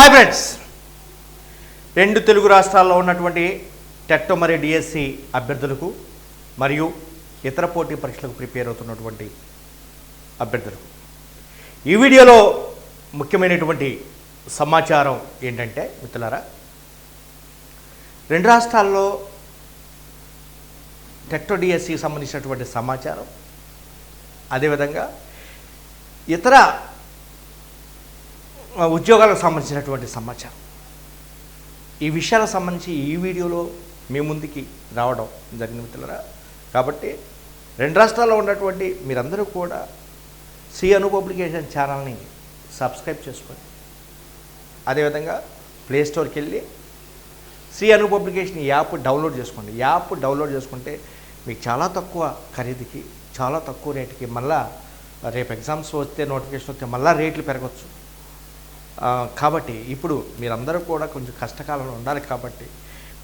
Hi friends రెండు తెలుగు రాష్ట్రాల్లో ఉన్నటువంటి టెట్ మరియు డిఎస్సి అభ్యర్థులకు మరియు ఇతర పోటీ పరీక్షలకు ప్రిపేర్ అవుతున్నటువంటి అభ్యర్థులకు. ఈ వీడియోలో ముఖ్యమైనటువంటి సమాచారం ఏంటంటే మిత్రులారా రెండు రాష్ట్రాల్లో టెట్టో డిఎస్సికి సంబంధించినటువంటి సమాచారం అదేవిధంగా ఇతర ఉద్యోగాలకు సంబంధించినటువంటి సమాచారం. ఈ విషయాలకు సంబంధించి ఈ వీడియోలో మీ ముందుకి రావడం జరిగిన మిత్రులరా. కాబట్టి రెండు రాష్ట్రాల్లో ఉన్నటువంటి మీరందరూ కూడా సి అను పబ్లికేషన్ ఛానల్ని సబ్స్క్రైబ్ చేసుకోండి అదేవిధంగా ప్లేస్టోర్కి వెళ్ళి Sri Anu publication app download చేసుకోండి. యాప్ డౌన్లోడ్ చేసుకుంటే మీకు చాలా తక్కువ ఖరీదుకి చాలా తక్కువ రేటుకి మళ్ళా రేపు ఎగ్జామ్స్ వస్తే నోటిఫికేషన్ వస్తే మళ్ళీ రేట్లు పెరగచ్చు. కాబట్టి ఇప్పుడు మీరందరూ కూడా కొంచెం కష్టకాలంలో ఉండాలి కాబట్టి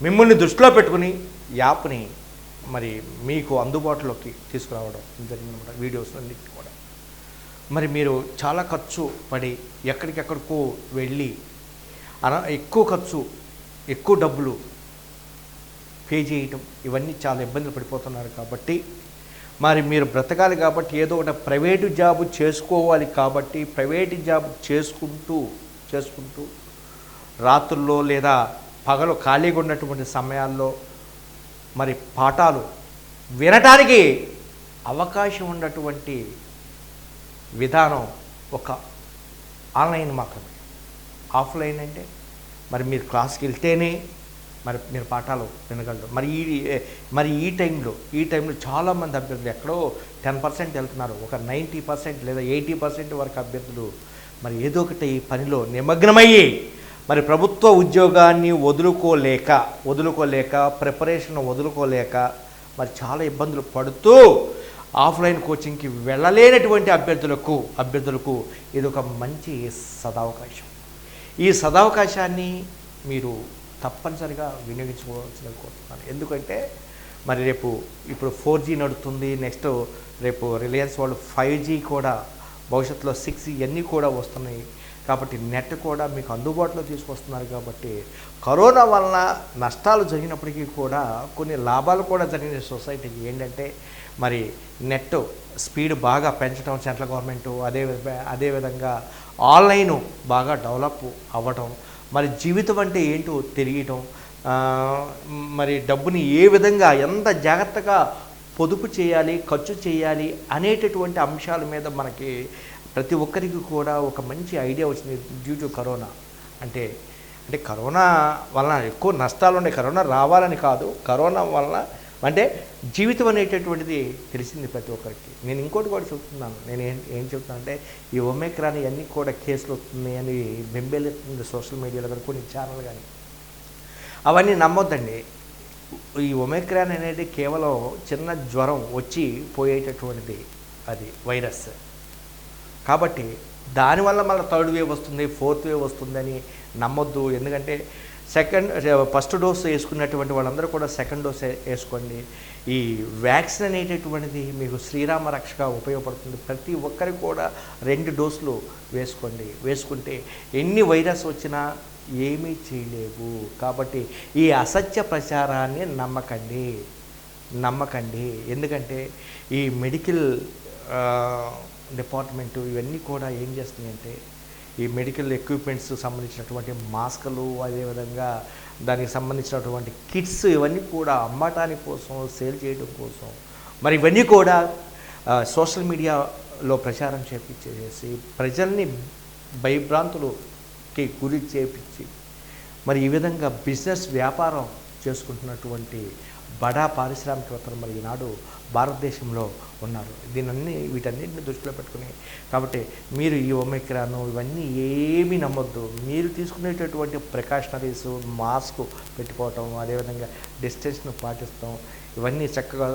మిమ్మల్ని దృష్టిలో పెట్టుకుని యాప్ని మరి మీకు అందుబాటులోకి తీసుకురావడం జరిగిన వీడియోస్ అన్నింటినీ కూడా. మరి మీరు చాలా ఖర్చు పడి ఎక్కడికెక్కడికో వెళ్ళి అన ఎక్కువ ఖర్చు ఎక్కువ డబ్బులు పే చేయటం ఇవన్నీ చాలా ఇబ్బందులు పడిపోతున్నారు కాబట్టి మరి మీరు బ్రతకాలి కాబట్టి ఏదో ఒకటి ప్రైవేటు జాబు చేసుకోవాలి కాబట్టి ప్రైవేటు జాబ్ చేసుకుంటూ చేసుకుంటూ రాత్రుల్లో లేదా పగలు ఖాళీగా ఉన్నటువంటి సమయాల్లో మరి పాఠాలు వినటానికి అవకాశం ఉన్నటువంటి విధానం ఒక ఆన్లైన్ మాత్రమే. ఆఫ్లైన్ అంటే మరి మీరు క్లాస్కి వెళ్తేనే మరి మీరు పాఠాలు వినగలరు. మరి ఈ మరి ఈ టైంలో ఈ టైంలో చాలామంది అభ్యర్థులు ఎక్కడో టెన్ పర్సెంట్ వెళ్తున్నారు. ఒక నైంటీ పర్సెంట్ లేదా ఎయిటీ పర్సెంట్ వరకు అభ్యర్థులు మరి ఏదో ఒకటి ఈ పనిలో నిమగ్నమయ్యి మరి ప్రభుత్వ ఉద్యోగాన్ని వదులుకోలేక వదులుకోలేక ప్రిపరేషన్ వదులుకోలేక మరి చాలా ఇబ్బందులు పడుతూ ఆఫ్లైన్ కోచింగ్కి వెళ్ళలేనటువంటి అభ్యర్థులకు అభ్యర్థులకు ఇది ఒక మంచి సదావకాశం. ఈ సదావకాశాన్ని మీరు తప్పనిసరిగా వినియోగించుకోవాల్సిన కోరుతున్నాను. ఎందుకంటే మరి రేపు ఇప్పుడు ఫోర్ జీ నడుతుంది నెక్స్ట్ రేపు రిలయన్స్ వాళ్ళు ఫైవ్ జీ కూడా భవిష్యత్తులో సిక్స్ ఇవన్నీ కూడా వస్తున్నాయి. కాబట్టి నెట్ కూడా మీకు అందుబాటులో తీసుకొస్తున్నారు కాబట్టి కరోనా వలన నష్టాలు జరిగినప్పటికీ కూడా కొన్ని లాభాలు కూడా జరిగిన సొసైటీకి. ఏంటంటే మరి నెట్ స్పీడ్ బాగా పెంచడం సెంట్రల్ గవర్నమెంట్ అదే అదేవిధంగా ఆన్లైన్ బాగా డెవలప్ అవ్వటం మరి జీవితం అంటే ఏంటో తెలియటం మరి డబ్బుని ఏ విధంగా ఎంత జాగ్రత్తగా పొదుపు చేయాలి ఖర్చు చేయాలి అనేటటువంటి అంశాల మీద మనకి ప్రతి ఒక్కరికి కూడా ఒక మంచి ఐడియా వచ్చింది డ్యూ టు కరోనా అంటే అంటే కరోనా వలన ఎక్కువ నష్టాలు ఉన్నాయి. కరోనా రావాలని కాదు. కరోనా వలన అంటే జీవితం అనేటటువంటిది తెలిసింది ప్రతి ఒక్కరికి. నేను ఇంకోటి కూడా చెప్తున్నాను. నేను ఏం ఏం చెప్తున్నాను అంటే ఈ ఒమేక్రాన్ ఇవన్నీ కూడా కేసులు వస్తున్నాయి అని బెంబేలు సోషల్ మీడియాలో కానీ కొన్ని ఛానల్ కానీ అవన్నీ నమ్మొద్దండి. ఈ ఒమేక్రాన్ అనేది కేవలం చిన్న జ్వరం వచ్చి పోయేటటువంటిది అది వైరస్. కాబట్టి దానివల్ల మళ్ళీ థర్డ్ వేవ్ వస్తుంది ఫోర్త్ వేవ్ వస్తుందని నమ్మొద్దు. ఎందుకంటే సెకండ్ ఫస్ట్ డోస్ వేసుకున్నటువంటి వాళ్ళందరూ కూడా సెకండ్ డోస్ వేసుకోండి. ఈ వ్యాక్సిన్ అనేటటువంటిది మీకు శ్రీరామ రక్షగా ఉపయోగపడుతుంది. ప్రతి ఒక్కరికి కూడా రెండు డోసులు వేసుకోండి. వేసుకుంటే ఎన్ని వైరస్ వచ్చినా ఏమీ చేయలేవు. కాబట్టి ఈ అసత్య ప్రచారాన్ని నమ్మకండి. నమ్మకండి. ఎందుకంటే ఈ మెడికల్ డిపార్ట్మెంటు ఇవన్నీ కూడా ఏం చేస్తున్నాయంటే ఈ మెడికల్ ఎక్విప్మెంట్స్ సంబంధించినటువంటి మాస్కులు అదేవిధంగా దానికి సంబంధించినటువంటి కిట్స్ ఇవన్నీ కూడా అమ్మటానికి కోసం సేల్ చేయడం కోసం మరి ఇవన్నీ కూడా సోషల్ మీడియాలో ప్రచారం చేపించేసి ప్రజల్ని భయభ్రాంతులు భయభ్రాంతులకి గురి చేపించి మరి ఈ విధంగా బిజినెస్ వ్యాపారం చేసుకుంటున్నటువంటి బడా పారిశ్రామికవేత్తలు మరి ఈనాడు భారతదేశంలో ఉన్నారు. దీనన్ని వీటన్నిటిని దృష్టిలో పెట్టుకుని కాబట్టి మీరు ఈ ఒమైక్రాను ఇవన్నీ ఏమీ నమ్మొద్దు. మీరు తీసుకునేటటువంటి ప్రికాషనరీస్ మాస్క్ పెట్టుకోవటం అదేవిధంగా డిస్టెన్స్ను పాటిస్తాం. ఇవన్నీ చక్కగా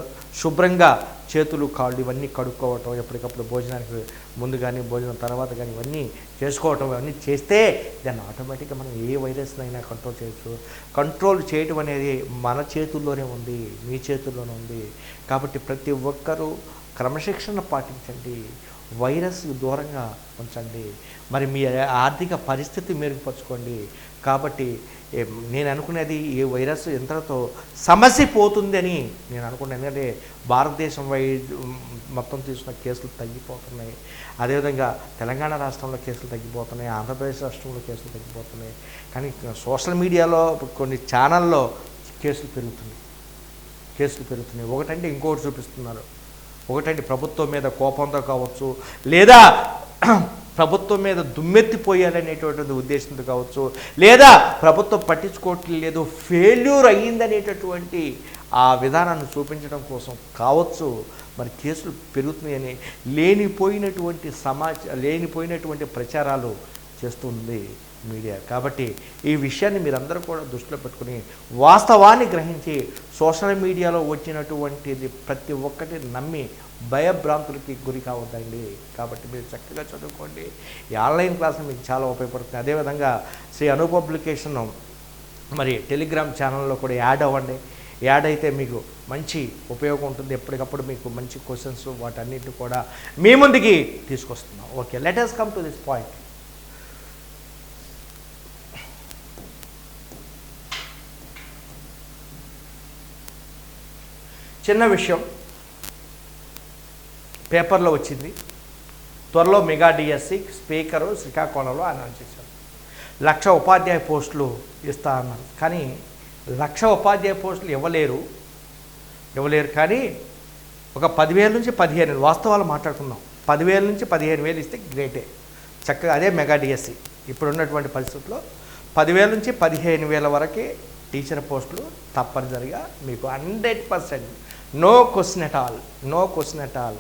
శుభ్రంగా చేతులు కాళ్ళు ఇవన్నీ కడుక్కోవటం ఎప్పటికప్పుడు భోజనానికి ముందు కానీ భోజనం తర్వాత కానీ ఇవన్నీ చేసుకోవటం ఇవన్నీ చేస్తే దాన్ని ఆటోమేటిక్గా మనం ఏ వైరస్ అయినా కంట్రోల్ చేయొచ్చు. కంట్రోల్ చేయటం అనేది మన చేతుల్లోనే ఉంది మీ చేతుల్లోనే ఉంది. కాబట్టి ప్రతి ఒక్కరూ క్రమశిక్షణ పాటించండి వైరస్ దూరంగా ఉంచండి. మరి మీ ఆర్థిక పరిస్థితి మెరుగుపరచుకోండి. కాబట్టి నేను అనుకునేది ఈ వైరస్ ఎంతతో సమస్య పోతుందని నేను అనుకున్నాను. ఎందుకంటే భారతదేశం వై మొత్తం తీసుకున్న కేసులు తగ్గిపోతున్నాయి. అదేవిధంగా తెలంగాణ రాష్ట్రంలో కేసులు తగ్గిపోతున్నాయి ఆంధ్రప్రదేశ్ రాష్ట్రంలో కేసులు తగ్గిపోతున్నాయి. కానీ సోషల్ మీడియాలో కొన్ని ఛానల్లో కేసులు పెరుగుతున్నాయి. కేసులు పెరుగుతున్నాయి. ఒకటంటే ఇంకొకటి చూపిస్తున్నారు. ఒకటంటే ప్రభుత్వం మీద కోపంతో కావచ్చు లేదా ప్రభుత్వం మీద దుమ్మెత్తిపోయాలనేటటువంటి ఉద్దేశంతో కావచ్చు లేదా ప్రభుత్వం పట్టించుకోవట్లేదు ఫెయిల్యూర్ అయ్యిందనేటటువంటి ఆ విధానాన్ని చూపించడం కోసం కావచ్చు మరి కేసులు పెరుగుతున్నాయని లేనిపోయినటువంటి సమాచ లేనిపోయినటువంటి ప్రచారాలు చేస్తుంది మీడియా. కాబట్టి ఈ విషయాన్ని మీరందరూ కూడా దృష్టిలో పెట్టుకుని వాస్తవాన్ని గ్రహించి సోషల్ మీడియాలో వచ్చినటువంటిది ప్రతి ఒక్కటి నమ్మి భయభ్రాంతులకి గురి కావద్దండి. కాబట్టి మీరు చక్కగా చదువుకోండి. ఈ ఆన్లైన్ క్లాస్ మీకు చాలా ఉపయోగపడుతుంది. అదేవిధంగా శ్రీ అను పబ్లికేషన్ మరి టెలిగ్రామ్ ఛానల్లో కూడా యాడ్ అవ్వండి. యాడ్ అయితే మీకు మంచి ఉపయోగం ఉంటుంది. ఎప్పటికప్పుడు మీకు మంచి క్వశ్చన్స్ వాటన్నిటిని కూడా మీ ముందుకి తీసుకొస్తున్నాం. Okay let come to this point చిన్న విషయం. పేపర్లో వచ్చింది. త్వరలో మెగా డిఎస్సి స్పీకరు శ్రీకాకుళంలో అనౌన్స్ చేశారు. లక్ష ఉపాధ్యాయ పోస్టులు ఇస్తా అన్నారు. కానీ లక్ష ఉపాధ్యాయ పోస్టులు ఇవ్వలేరు. ఇవ్వలేరు కానీ ఒక పదివేల నుంచి పదిహేను వేలు వాస్తవాలు మాట్లాడుకుందాం. పదివేల నుంచి పదిహేను వేలు ఇస్తే గ్రేటే. చక్కగా అదే మెగా డిఎస్సి ఇప్పుడు ఉన్నటువంటి పరిస్థితుల్లో పదివేల నుంచి పదిహేను వేల వరకే టీచర్ పోస్టులు తప్పనిసరిగా మీకు hundred percent no question at all no question at all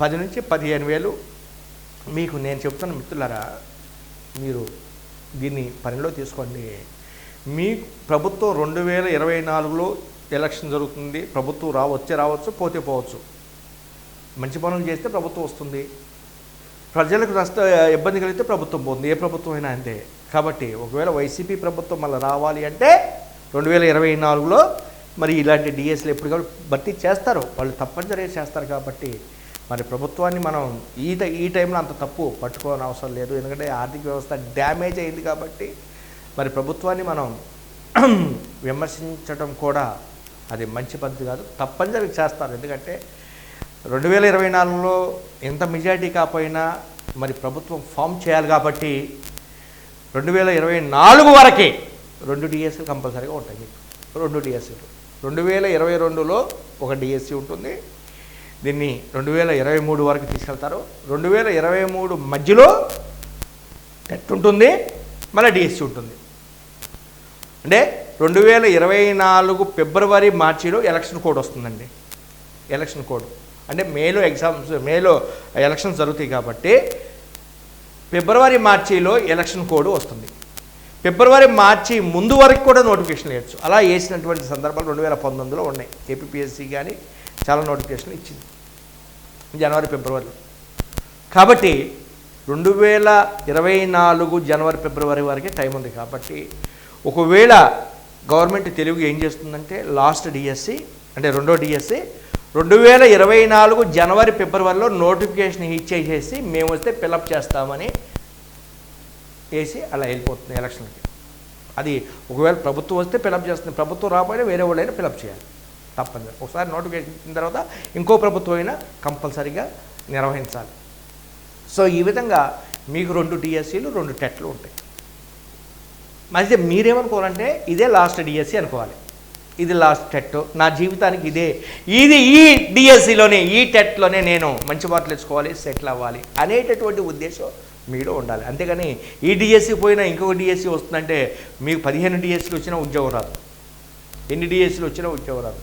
పది నుంచి పదిహేను వేలు మీకు నేను చెప్తున్న మిత్రులరా మీరు దీన్ని పనిలో తీసుకోండి. మీ ప్రభుత్వం రెండు వేల ఇరవై నాలుగులో ఎలక్షన్ జరుగుతుంది. ప్రభుత్వం రా వచ్చే రావచ్చు పోతే పోవచ్చు. మంచి పనులు చేస్తే ప్రభుత్వం వస్తుంది. ప్రజలకు నష్ట ఇబ్బంది కలిగితే ప్రభుత్వం పోతుంది. ఏ ప్రభుత్వం అయినా అంతే. కాబట్టి ఒకవేళ వైసీపీ ప్రభుత్వం మళ్ళీ రావాలి అంటే రెండు వేల ఇరవై నాలుగులో మరి ఇలాంటి డిఎస్లు ఎప్పుడు కూడా భర్తీ చేస్తారు. వాళ్ళు తప్పనిసరిగా చేస్తారు కాబట్టి మరి ప్రభుత్వాన్ని మనం ఈ ఈ టైంలో అంత తప్పు పట్టుకోని అవసరం లేదు. ఎందుకంటే ఆర్థిక వ్యవస్థ డ్యామేజ్ అయింది కాబట్టి మరి ప్రభుత్వాన్ని మనం విమర్శించడం కూడా అది మంచి పద్ధతి కాదు. తప్పనిసరిగా చేస్తారు. ఎందుకంటే రెండు వేల ఇరవై నాలుగులో ఎంత మెజారిటీ కాకపోయినా మరి ప్రభుత్వం ఫామ్ చేయాలి కాబట్టి రెండు వేల ఇరవై నాలుగు వరకే రెండు డిఎస్ఎల్ కంపల్సరీగా ఉంటాయి. రెండు డిఎస్ఎల్ రెండు వేల ఇరవై రెండులో ఒక డిఎస్సి ఉంటుంది. దీన్ని రెండు వేల ఇరవై మూడు వరకు తీసుకెళ్తారు. రెండు వేల ఇరవై మూడు మధ్యలో టెట్ ఉంటుంది. మళ్ళీ డిఎస్సి ఉంటుంది. అంటే రెండు వేల ఇరవై నాలుగు ఫిబ్రవరి మార్చిలో ఎలక్షన్ కోడ్ వస్తుందండి. Election code. అంటే మేలో ఎగ్జామ్స్ మేలో ఎలక్షన్స్ జరుగుతాయి కాబట్టి ఫిబ్రవరి మార్చిలో ఎలక్షన్ కోడ్ వస్తుంది. ఫిబ్రవరి మార్చి ముందు వరకు కూడా నోటిఫికేషన్ ఇవ్వచ్చు. అలా వేసినటువంటి సందర్భాలు రెండు వేల పంతొమ్మిదిలో ఉన్నాయి. ఏపీఎస్సి కానీ చాలా నోటిఫికేషన్లు ఇచ్చింది. జనవరి ఫిబ్రవరిలో. కాబట్టి రెండు వేల ఇరవై నాలుగు జనవరి ఫిబ్రవరి వరకే టైం ఉంది కాబట్టి ఒకవేళ గవర్నమెంట్ తెలుగు ఏం చేస్తుందంటే లాస్ట్ డిఎస్సి అంటే రెండో డిఎస్సి రెండు వేల ఇరవై నాలుగు జనవరి ఫిబ్రవరిలో నోటిఫికేషన్ ఇచ్చేసేసి మేము వస్తే ఫిలప్ చేస్తామని వేసి అలా వెళ్ళిపోతుంది ఎలక్షన్కి అది ఒకవేళ ప్రభుత్వం వస్తే ఫిలప్ చేస్తుంది. ప్రభుత్వం రాబోయినా వేరే వాళ్ళైనా ఫిలప్ చేయాలి. తప్పనిసరి. ఒకసారి నోటిఫికేషన్ ఇచ్చిన తర్వాత ఇంకో ప్రభుత్వం అయినా కంపల్సరీగా నిర్వహించాలి. సో ఈ విధంగా మీకు రెండు డిఎస్సీలు రెండు టెట్లు ఉంటాయి. మధ్య మీరేమనుకోవాలంటే ఇదే లాస్ట్ డిఎస్సి అనుకోవాలి. ఇది లాస్ట్ టెట్. నా జీవితానికి ఇదే. ఇది ఈ డిఎస్సిలోనే ఈ టెట్లోనే నేను మంచి మార్కులు తెచ్చుకోవాలి సెటిల్ అవ్వాలి అనేటటువంటి ఉద్దేశం మీలో ఉండాలి. అంతేగాని ఈ డిఎస్సి పోయినా ఇంకొక డిఎస్సి వస్తుందంటే మీకు పదిహేను డిఎస్సీలు వచ్చినా ఉద్యోగం రాదు. ఎన్ని డిఎస్సీలు వచ్చినా ఉద్యోగం రాదు.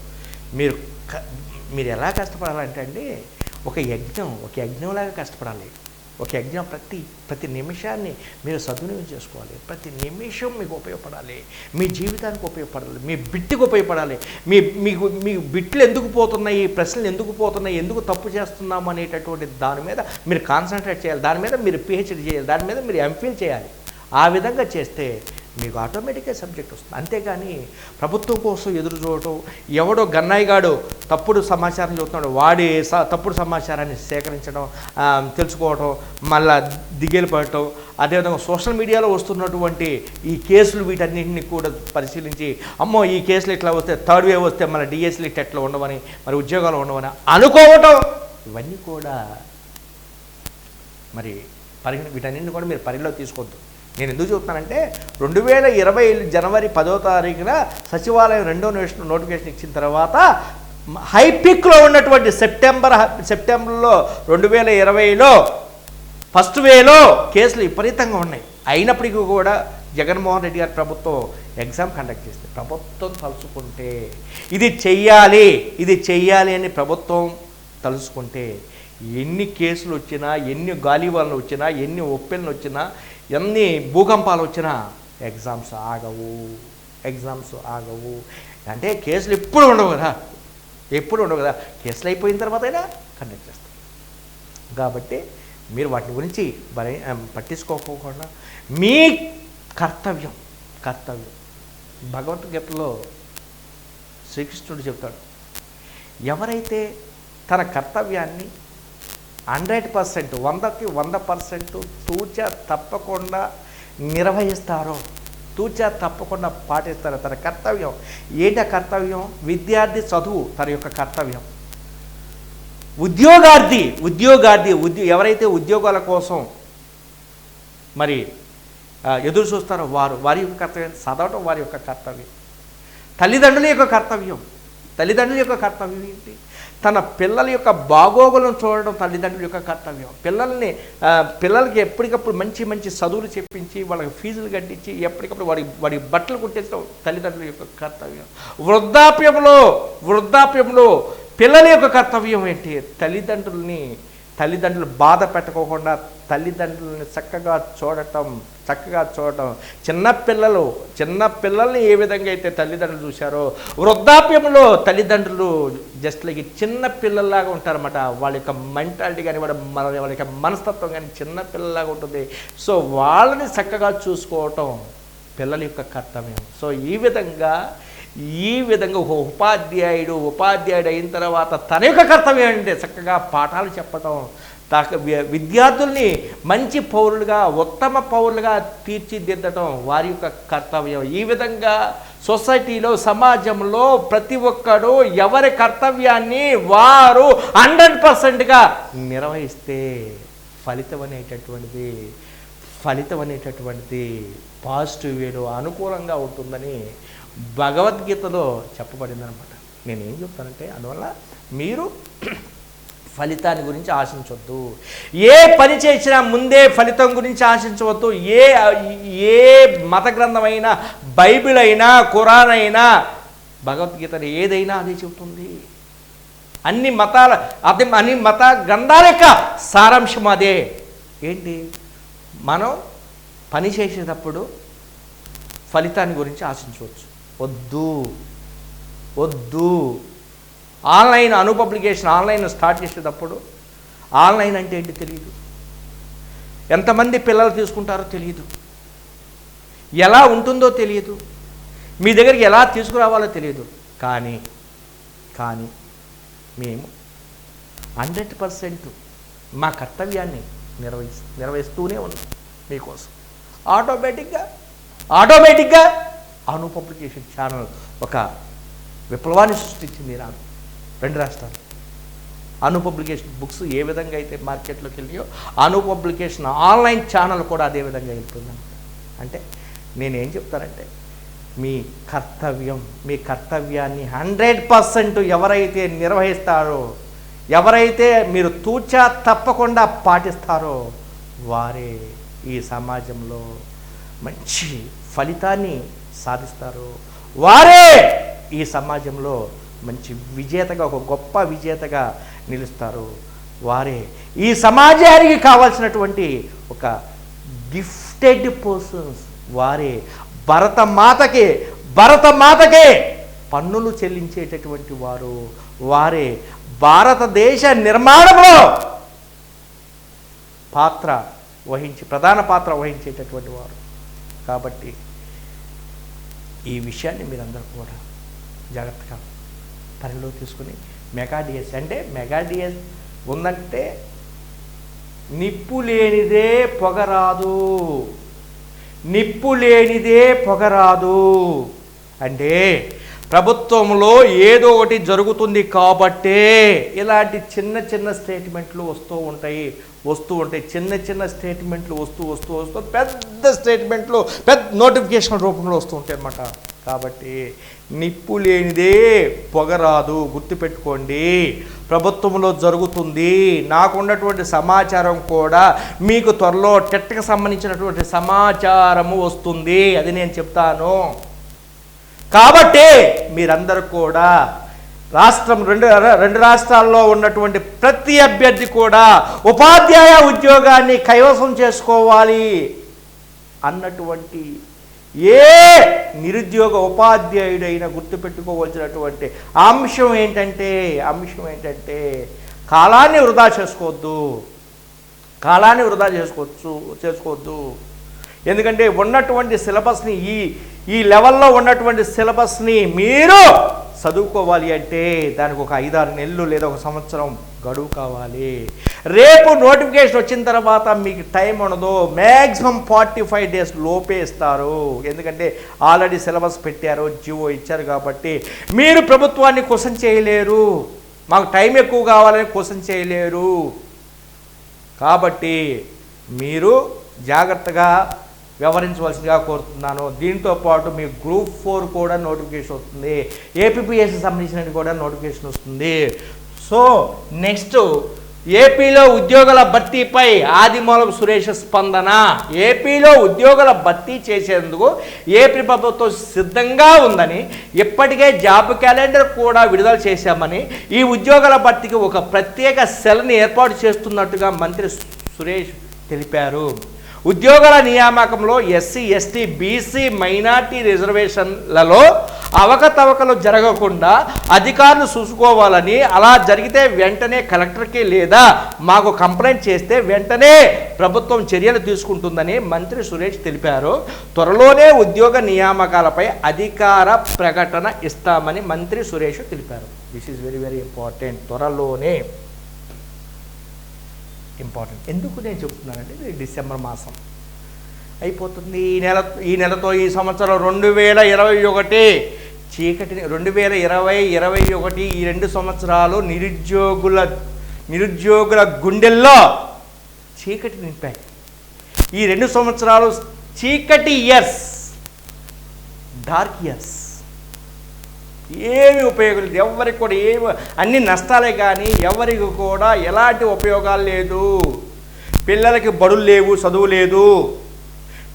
మీరు మీరు ఎలా కష్టపడాలంటే అండి ఒక యజ్ఞం ఒక యజ్ఞంలాగా కష్టపడాలి. ఒక యజ్ఞం ప్రతి ప్రతి నిమిషాన్ని మీరు సద్వినియోగం చేసుకోవాలి. ప్రతి నిమిషం మీకు ఉపయోగపడాలి. మీ జీవితానికి ఉపయోగపడాలి. మీ బిట్టికి ఉపయోగపడాలి. మీ మీకు మీ బిట్లు ఎందుకు పోతున్నాయి? ఈ ప్రశ్నలు ఎందుకు పోతున్నాయి? ఎందుకు తప్పు చేస్తున్నాము అనేటటువంటి దాని మీద మీరు కాన్సన్ట్రేట్ చేయాలి. దాని మీద మీరు పిహెచ్డి చేయాలి. దాని మీద మీరు ఎంఫిల్ చేయాలి. ఆ విధంగా చేస్తే మీకు ఆటోమేటిక్గా సబ్జెక్ట్ వస్తుంది. అంతేగాని ప్రభుత్వం కోసం ఎదురు చూడటం ఎవడో గన్నాయిగాడు తప్పుడు సమాచారం చూస్తున్నాడు వాడి స తప్పుడు సమాచారాన్ని సేకరించడం తెలుసుకోవటం మళ్ళా దిగేలు పడటం అదేవిధంగా సోషల్ మీడియాలో వస్తున్నటువంటి ఈ కేసులు వీటన్నింటినీ కూడా పరిశీలించి అమ్మో ఈ కేసులు ఇట్లా వస్తే థర్డ్ వేవ్ వస్తే మన డిఎస్లు ఎట్లా ఉండవని మరి ఉద్యోగాలు ఉండవని అనుకోవటం. ఇవన్నీ కూడా మరి పరిగణ వీటన్నింటిని కూడా మీరు పరిలో తీసుకోవద్దు. నేను ఎందుకు చూస్తానంటే రెండు వేల ఇరవై జనవరి పదో తారీఖున సచివాలయం రెండో నోటిఫికేషన్ నోటిఫికేషన్ ఇచ్చిన తర్వాత హైపిక్లో ఉన్నటువంటి సెప్టెంబర్ సెప్టెంబర్లో రెండు వేల ఇరవైలో ఫస్ట్ వేలో కేసులు విపరీతంగా ఉన్నాయి. అయినప్పటికీ కూడా జగన్మోహన్ రెడ్డి గారి ప్రభుత్వం ఎగ్జామ్ కండక్ట్ చేస్తే ప్రభుత్వం తలుచుకుంటే ఇది చెయ్యాలి ఇది చెయ్యాలి అని ప్రభుత్వం తలుచుకుంటే ఎన్ని కేసులు వచ్చినా ఎన్ని గాలివాళ్ళు వచ్చినా ఎన్ని ఒప్పెన్లు వచ్చినా ఎన్ని భూకంపాలు వచ్చినా ఎగ్జామ్స్ ఆగవు ఎగ్జామ్స్ ఆగవు. అంటే కేసులు ఎప్పుడు ఉండవు కదా. ఎప్పుడు ఉండవు కదా. కేసులు అయిపోయిన తర్వాత అయినా కండక్ట్ చేస్తారు కాబట్టి మీరు వాటి గురించి భయ పట్టించుకోకుండా మీ కర్తవ్యం కర్తవ్యం. భగవద్గీతలో శ్రీకృష్ణుడు చెప్తాడు ఎవరైతే తన కర్తవ్యాన్ని హండ్రెడ్ పర్సెంట్ వందకి వంద పర్సెంట్ తూచ తప్పకుండా నిర్వహిస్తారో. తూచ తప్పకుండా పాటిస్తారు. తన కర్తవ్యం ఏంట కర్తవ్యం? విద్యార్థి చదువు తన యొక్క కర్తవ్యం. ఉద్యోగార్థి ఉద్యోగార్థి ఉద్యో ఎవరైతే ఉద్యోగాల కోసం మరి ఎదురు చూస్తారో వారు వారి యొక్క కర్తవ్యం చదవటం వారి యొక్క కర్తవ్యం. తల్లిదండ్రుల యొక్క కర్తవ్యం. తల్లిదండ్రుల యొక్క కర్తవ్యం ఏంటి? తన పిల్లల యొక్క బాగోగులను చూడడం తల్లిదండ్రుల యొక్క కర్తవ్యం. పిల్లల్ని పిల్లలకి ఎప్పటికప్పుడు మంచి మంచి చదువులు చెప్పించి వాళ్ళకి ఫీజులు కట్టించి ఎప్పటికప్పుడు వాడి వాడి బట్టలు కుట్టించడం తల్లిదండ్రుల యొక్క కర్తవ్యం. వృద్ధాప్యంలో వృద్ధాప్యంలో పిల్లల యొక్క కర్తవ్యం ఏంటి? తల్లిదండ్రుల్ని తల్లిదండ్రులు బాధ పెట్టకోకుండా తల్లిదండ్రులని చక్కగా చూడటం చక్కగా చూడటం. చిన్నపిల్లలు చిన్నపిల్లల్ని ఏ విధంగా అయితే తల్లిదండ్రులు చూశారో వృద్ధాప్యంలో తల్లిదండ్రులు జస్ట్ లైక్ చిన్న పిల్లల్లాగా ఉంటారన్నమాట. వాళ్ళ యొక్క మెంటాలిటీ కానీ వాళ్ళ మన- వాళ్ళ యొక్క మనస్తత్వం కానీ చిన్న పిల్లలాగా ఉంటుంది. సో వాళ్ళని చక్కగా చూసుకోవటం పిల్లల యొక్క కర్తవ్యం. సో ఈ విధంగా ఈ విధంగా ఒక ఉపాధ్యాయుడు ఉపాధ్యాయుడు అయిన తర్వాత తన యొక్క కర్తవ్యం అంటే చక్కగా పాఠాలు చెప్పటం. తాక వి- విద్యార్థుల్ని మంచి పౌరులుగా ఉత్తమ పౌరులుగా తీర్చిదిద్దటం వారి యొక్క కర్తవ్యం. ఈ విధంగా సొసైటీలో సమాజంలో ప్రతి ఒక్కడు ఎవరి కర్తవ్యాన్ని వారు హండ్రెడ్ పర్సెంట్గా నిర్వహిస్తే ఫలితం అనేటటువంటిది ఫలితం అనేటటువంటిది పాజిటివ్ వేలో అనుకూలంగా ఉంటుందని భగవద్గీతలో చెప్పబడిందనమాట నేను ఏం చెప్తానంటే అందువల్ల మీరు ఫలితాన్ని గురించి ఆశించవద్దు ఏ పని చేసినా ముందే ఫలితం గురించి ఆశించవద్దు. ఏ ఏ మత గ్రంథమైనా బైబిల్ అయినా ఖురాన్ అయినా భగవద్గీత ఏదైనా అదే చెబుతుంది. అన్ని మతాల అదే అన్ని మత గ్రంథాల యొక్క సారాంశం అదే. ఏంటి? మనం పని చేసేటప్పుడు ఫలితాన్ని గురించి ఆశించవచ్చు. వద్దు. వద్దు. Online Anu publication online start చేసేటప్పుడు ఆన్లైన్ అంటే ఏంటి తెలియదు ఎంతమంది పిల్లలు తీసుకుంటారో తెలియదు ఎలా ఉంటుందో తెలియదు మీ దగ్గరికి ఎలా తీసుకురావాలో తెలియదు కానీ కానీ మేము హండ్రెడ్ పర్సెంట్ మా కర్తవ్యాన్ని నిర్వహి నిర్వహిస్తూనే ఉన్నాం మీకోసం. ఆటోమేటిక్గా ఆటోమేటిక్గా ఆను పబ్లికేషన్ ఛానల్ ఒక విప్లవాన్ని సృష్టించింది ఈనాడు. రెండు రాష్ట్రాలు. అను పబ్లికేషన్ బుక్స్ ఏ విధంగా అయితే మార్కెట్లోకి వెళ్ళాయో అను పబ్లికేషన్ ఆన్లైన్ ఛానల్ కూడా అదే విధంగా వెళ్ళిపోయింది అంటే నేనేం చెప్తానంటే మీ కర్తవ్యం మీ కర్తవ్యాన్ని హండ్రెడ్ పర్సెంట్ ఎవరైతే నిర్వహిస్తారో ఎవరైతే మీరు తూచా తప్పకుండా పాటిస్తారో వారే ఈ సమాజంలో మంచి ఫలితాన్ని సాధిస్తారు. వారే ఈ సమాజంలో మంచి విజేతగా ఒక గొప్ప విజేతగా నిలుస్తారు. వారే ఈ సమాజానికి కావాల్సినటువంటి ఒక గిఫ్టెడ్ పర్సన్స్ వారే. భరతమాతకే భరతమాతకే పన్నులు చెల్లించేటటువంటి వారు వారే. భారతదేశ నిర్మాణంలో పాత్ర వహించి ప్రధాన పాత్ర వహించేటటువంటి వారు. కాబట్టి ఈ విషయాన్ని మీరందరూ కూడా జాగ్రత్తగా పరిలో తీసుకుని మెగా డిఎస్ అంటే మెగా డిఎస్ ఉందంటే నిప్పు లేనిదే పొగరాదు నిప్పు లేనిదే పొగరాదు అంటే ప్రభుత్వంలో ఏదో ఒకటి జరుగుతుంది కాబట్టే ఇలాంటి చిన్న చిన్న స్టేట్మెంట్లు వస్తూ ఉంటాయి. వస్తూ ఉంటాయి. చిన్న చిన్న స్టేట్మెంట్లు వస్తూ వస్తూ వస్తూ పెద్ద స్టేట్మెంట్లు పెద్ద నోటిఫికేషన్ రూపంలో వస్తూ ఉంటాయి అన్నమాట. కాబట్టి నిప్పు లేనిదే పొగరాదు. గుర్తుపెట్టుకోండి. ప్రభుత్వంలో జరుగుతుంది. నాకున్నటువంటి సమాచారం కూడా మీకు త్వరలో టెట్కి సంబంధించినటువంటి సమాచారము వస్తుంది. అది నేను చెప్తాను. కాబట్టి మీరందరూ కూడా రాష్ట్రం రెండు రెండు రాష్ట్రాల్లో ఉన్నటువంటి ప్రతి అభ్యర్థి కూడా ఉపాధ్యాయ ఉద్యోగాన్ని కైవసం చేసుకోవాలి అన్నటువంటి ఏ నిరుద్యోగ ఉపాధ్యాయుడైనా గుర్తుపెట్టుకోవాల్సినటువంటి అంశం ఏంటంటే అంశం ఏంటంటే కాలాన్ని వృధా చేసుకోవద్దు. కాలాన్ని వృధా చేసుకోవచ్చు చేసుకోవద్దు. ఎందుకంటే ఉన్నటువంటి సిలబస్ని ఈ ఈ లెవెల్లో ఉన్నటువంటి సిలబస్ని మీరు చదువుకోవాలి అంటే దానికి ఒక ఐదారు నెలలు లేదా ఒక సంవత్సరం గడువు కావాలి. రేపు నోటిఫికేషన్ వచ్చిన తర్వాత మీకు టైం ఉండదు. మ్యాక్సిమం ఫార్టీ ఫైవ్ డేస్ లోపే ఇస్తారు. ఎందుకంటే ఆల్రెడీ సిలబస్ పెట్టారు జివో ఇచ్చారు కాబట్టి మీరు ప్రభుత్వాన్ని క్వశ్చన్ చేయలేరు. మాకు టైం ఎక్కువ కావాలని క్వశ్చన్ చేయలేరు. కాబట్టి మీరు జాగ్రత్తగా వ్యవహరించవలసిందిగా కోరుతున్నాను. దీంతో పాటు మీ గ్రూప్ ఫోర్ కూడా నోటిఫికేషన్ వస్తుంది. ఏపీపీఎస్సి సంబంధించినది కూడా నోటిఫికేషన్ వస్తుంది. సో నెక్స్ట్ ఏపీలో ఉద్యోగుల భర్తీపై ఆదిమూలం సురేష్ స్పందన. ఏపీలో ఉద్యోగుల భర్తీ చేసేందుకు ఏపీ ప్రభుత్వం సిద్ధంగా ఉందని ఇప్పటికే జాబ్ క్యాలెండర్ కూడా విడుదల చేశామని ఈ ఉద్యోగుల భర్తీకి ఒక ప్రత్యేక సెల్ని ఏర్పాటు చేస్తున్నట్టుగా మంత్రి సురేష్ తెలిపారు. ఉద్యోగాల నియామకంలో ఎస్సీ ఎస్టీ బీసీ మైనార్టీ రిజర్వేషన్లలో అవకతవకలు జరగకుండా అధికారులు చూసుకోవాలని అలా జరిగితే వెంటనే కలెక్టర్కి లేదా మాకు కంప్లైంట్ చేస్తే వెంటనే ప్రభుత్వం చర్యలు తీసుకుంటుందని మంత్రి సురేష్ తెలిపారు. త్వరలోనే ఉద్యోగ నియామకాలపై అధికార ప్రకటన ఇస్తామని మంత్రి సురేష్ తెలిపారు. This is very very important త్వరలోనే. ఇంపార్టెంట్. ఎందుకు నేను చెప్తున్నానంటే ఇది డిసెంబర్ మాసం. అయిపోతుంది. ఈ నెల ఈ నెలతో ఈ సంవత్సరం రెండు వేల ఇరవై ఒకటి. చీకటి రెండు వేల ఇరవై ఇరవై ఒకటి ఈ రెండు సంవత్సరాలు నిరుద్యోగుల నిరుద్యోగుల గుండెల్లో చీకటి నింపాయి. ఈ రెండు సంవత్సరాలు చీకటి ఇయర్స్ డార్క్ ఇయర్స్. ఏమి ఉపయోగం లేదు. ఎవరికి కూడా ఏమి అన్ని నష్టాలే కానీ ఎవరికి కూడా ఎలాంటి ఉపయోగాలు లేదు. పిల్లలకి బడులు లేవు చదువు లేదు.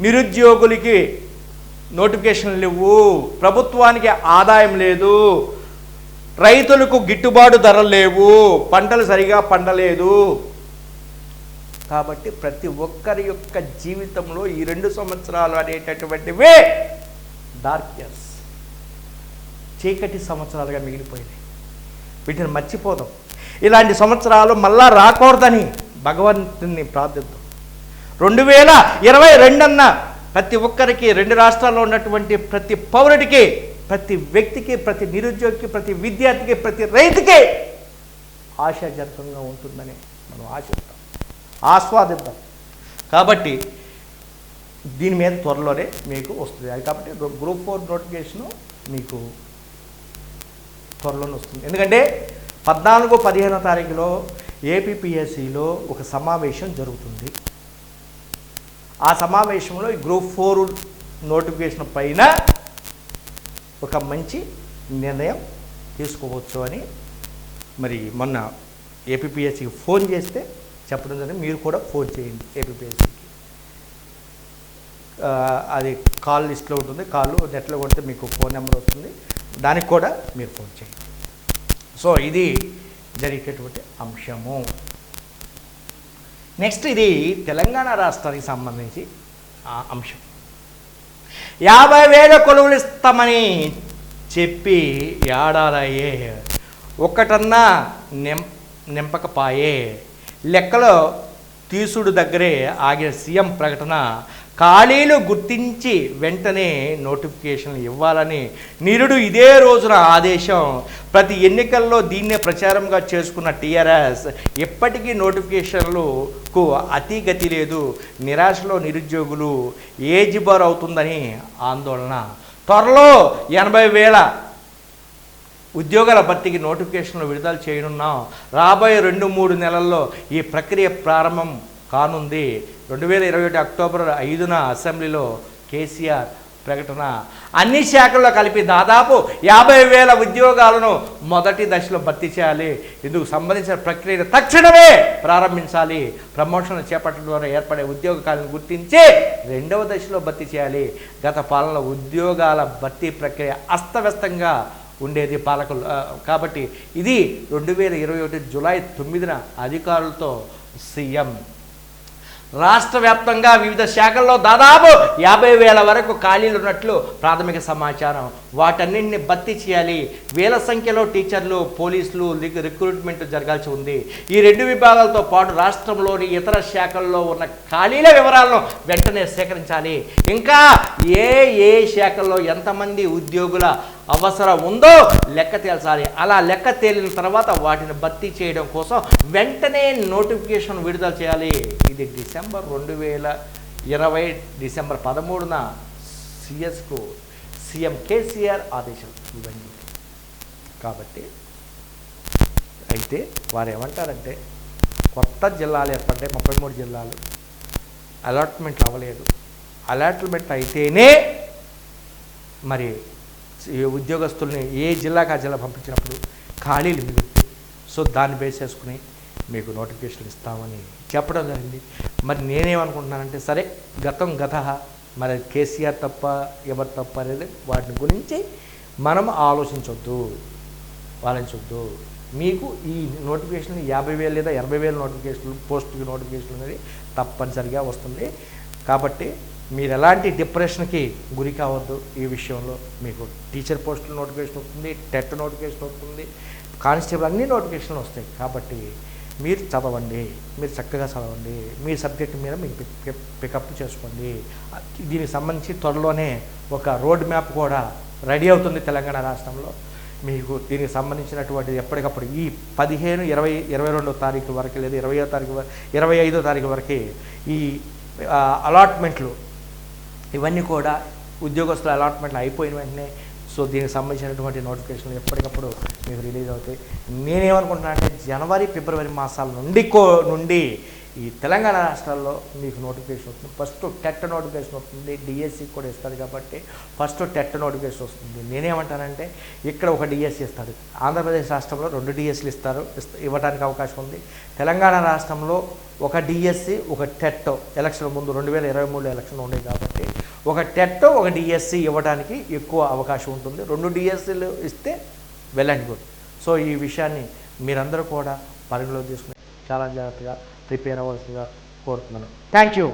నిరుద్యోగులకి నోటిఫికేషన్ లేవు. ప్రభుత్వానికి ఆదాయం లేదు. రైతులకు గిట్టుబాటు ధరలు లేవు. పంటలు సరిగా పండలేదు. కాబట్టి ప్రతి ఒక్కరి యొక్క జీవితంలో ఈ రెండు సంవత్సరాలు అనేటటువంటివే డార్క్ ఇయర్స్. చీకటి సంవత్సరాలుగా మిగిలిపోయింది వీటిని మర్చిపోదాం. ఇలాంటి సంవత్సరాలు మళ్ళా రాకూడదని భగవంతుని ప్రార్థిద్దాం. రెండు వేల ఇరవై రెండన్న ప్రతి ఒక్కరికి రెండు రాష్ట్రాల్లో ఉన్నటువంటి ప్రతి పౌరుడికి ప్రతి వ్యక్తికి ప్రతి నిరుద్యోగికి ప్రతి విద్యార్థికి ప్రతి రైతుకి ఆశాజనకంగా ఉంటుందని మనం ఆశిస్తాం ఆస్వాదిద్దాం. కాబట్టి దీని మీద త్వరలోనే మీకు వస్తుంది. కాబట్టి గ్రూప్ ఫోర్ నోటిఫికేషను మీకు త్వరలోనే వస్తుంది. ఎందుకంటే పద్నాలుగో పదిహేనో తారీఖులో ఏపీపీఎస్సిలో ఒక సమావేశం జరుగుతుంది. ఆ సమావేశంలో ఈ గ్రూప్ ఫోర్ నోటిఫికేషన్ పైన ఒక మంచి నిర్ణయం తీసుకోవచ్చు అని మరి మొన్న ఏపీపీఎస్సికి ఫోన్ చేస్తే చెప్పడం జరిగింది. మీరు కూడా ఫోన్ చేయండి ఏపీపీఎస్సికి అది కాల్ లిస్ట్లో ఉంటుంది. కాల్ నెట్లో కొడితే మీకు ఫోన్ నెంబర్ వస్తుంది. దానికి కూడా మీరు ఫోన్ చేయండి. సో ఇది జరిగేటువంటి అంశము. నెక్స్ట్ ఇది తెలంగాణ రాష్ట్రానికి సంబంధించి అంశం. యాభై వేల కొలువులు ఇస్తామని చెప్పి ఏడాలయ్యే ఒక్కటన్నా నిం నింపకపాయే లెక్కలో తీసుడు దగ్గరే ఆగిన సీఎం ప్రకటన ఖాళీలు గుర్తించి వెంటనే నోటిఫికేషన్లు ఇవ్వాలని నిరుడు ఇదే రోజున ఆదేశం. ప్రతి ఎన్నికల్లో దీన్నే ప్రచారంగా చేసుకున్న టీఆర్ఎస్ ఎప్పటికీ నోటిఫికేషన్లకు అతిగతి లేదు. నిరాశలో నిరుద్యోగులు ఏజ్ బార్ అవుతుందని ఆందోళన. త్వరలో ఎనభై వేల ఉద్యోగాల భర్తీకి నోటిఫికేషన్లు విడుదల చేయనున్నాం. రాబోయే రెండు మూడు నెలల్లో ఈ ప్రక్రియ ప్రారంభం కానుంది. రెండు వేల ఇరవై ఒకటి అక్టోబర్ ఐదున అసెంబ్లీలో కేసీఆర్ ప్రకటన. అన్ని శాఖల్లో కలిపి దాదాపు యాభై వేల ఉద్యోగాలను మొదటి దశలో భర్తీ చేయాలి. ఇందుకు సంబంధించిన ప్రక్రియను తక్షణమే ప్రారంభించాలి. ప్రమోషన్ చేపట్టడం ద్వారా ఏర్పడే ఉద్యోగ ఖాళీలను గుర్తించి రెండవ దశలో భర్తీ చేయాలి. గత పాలనలో ఉద్యోగాల భర్తీ ప్రక్రియ అస్తవ్యస్తంగా ఉండేది పాలకులు. కాబట్టి ఇది రెండు వేల ఇరవై ఒకటి జూలై తొమ్మిదిన అధికారులతో సీఎం రాష్ట్ర వ్యాప్తంగా వివిధ శాఖల్లో దాదాపు యాభై వేల వరకు ఖాళీలు ఉన్నట్లు ప్రాథమిక సమాచారం. వాటన్నింటిని భర్తీ చేయాలి. వేల సంఖ్యలో టీచర్లు పోలీసులు రిక్రూట్మెంట్ జరగాల్సి ఉంది. ఈ రెండు విభాగాలతో పాటు రాష్ట్రంలోని ఇతర శాఖల్లో ఉన్న ఖాళీల వివరాలను వెంటనే సేకరించాలి. ఇంకా ఏ ఏ శాఖల్లో ఎంతమంది ఉద్యోగుల అవసరం ఉందో లెక్క తేల్చాలి. అలా లెక్క తేలిన తర్వాత వాటిని భర్తీ చేయడం కోసం వెంటనే నోటిఫికేషన్ విడుదల చేయాలి. ఇది డిసెంబర్ రెండు వేల ఇరవై డిసెంబర్ పదమూడున సిఎస్కు సీఎం కేసీఆర్ ఆదేశం ఇవన్నీ కాబట్టి అయితే వారు ఏమంటారంటే కొత్త జిల్లాలు ఏర్పడ్డాయి ముప్పై మూడు జిల్లాలు. అలాట్మెంట్లు అవ్వలేదు. అలాట్మెంట్ అయితేనే మరి ఉద్యోగస్తుల్ని ఏ జిల్లాకు ఆ జిల్లా పంపించినప్పుడు ఖాళీలు మిగులుతాయి సో దాన్ని బేస్ చేసుకుని మీకు నోటిఫికేషన్ ఇస్తామని చెప్పడం జరిగింది. మరి నేనేమనుకుంటున్నానంటే సరే గతం గత మరి కేసీఆర్ తప్ప ఎవరు తప్ప అనేది వాటిని గురించి మనం ఆలోచించొద్దు. ఆలోచించొద్దు మీకు ఈ నోటిఫికేషన్ యాభై వేలు లేదా ఎనభై వేల నోటిఫికేషన్లు పోస్ట్కి నోటిఫికేషన్ అనేది తప్పనిసరిగా వస్తుంది. కాబట్టి మీరు ఎలాంటి డిప్రెషన్కి గురి కావద్దు ఈ విషయంలో. మీకు టీచర్ పోస్టుల నోటిఫికేషన్ వస్తుంది టెట్ నోటిఫికేషన్ వస్తుంది కానిస్టేబుల్ అన్ని నోటిఫికేషన్లు వస్తాయి. కాబట్టి మీరు చదవండి మీరు చక్కగా చదవండి మీ సబ్జెక్ట్ మీద మీరు పికప్ చేసుకోండి. దీనికి సంబంధించి త్వరలోనే ఒక రోడ్ మ్యాప్ కూడా రెడీ అవుతుంది తెలంగాణ రాష్ట్రంలో. మీకు దీనికి సంబంధించినటువంటి ఎప్పటికప్పుడు ఈ పదిహేను ఇరవై ఇరవై రెండో తారీఖు వరకు లేదా ఇరవయో తారీఖు ఇరవై ఐదో తారీఖు వరకు ఈ అలాట్మెంట్లు ఇవన్నీ కూడా ఉద్యోగస్తుల అలాట్మెంట్లు అయిపోయిన వెంటనే సో దీనికి సంబంధించినటువంటి నోటిఫికేషన్లు ఎప్పటికప్పుడు మీకు రిలీజ్ అవుతాయి. నేనేమనుకుంటున్నా అంటే జనవరి ఫిబ్రవరి మాసాల నుండి కో నుండి ఈ తెలంగాణ రాష్ట్రాల్లో మీకు నోటిఫికేషన్ వస్తుంది. ఫస్ట్ టెట్ నోటిఫికేషన్ వస్తుంది డిఎస్సి కూడా ఇస్తారు కాబట్టి ఫస్ట్ టెట్ నోటిఫికేషన్ వస్తుంది. నేనేమంటానంటే ఇక్కడ ఒక డిఎస్సి ఇస్తాడు ఆంధ్రప్రదేశ్ రాష్ట్రంలో రెండు డిఎస్సీలు ఇస్తారు ఇవ్వడానికి అవకాశం ఉంది. తెలంగాణ రాష్ట్రంలో ఒక డిఎస్సి ఒక టెట్ ఎలక్షన్ ముందు రెండు వేల ఇరవై మూడు ఎలక్షన్ ఉండేవి కాబట్టి ఒక టెట్ ఒక డిఎస్సి ఇవ్వడానికి ఎక్కువ అవకాశం ఉంటుంది. రెండు డిఎస్సీలు ఇస్తే వెల్ అండ్ గుడ్ సో ఈ విషయాన్ని మీరందరూ కూడా పరిగణలో తీసుకుని చాలా జాగ్రత్తగా ప్రిపేర్ అవ్వాల్సిందిగా కోరుతున్నాను. Thank you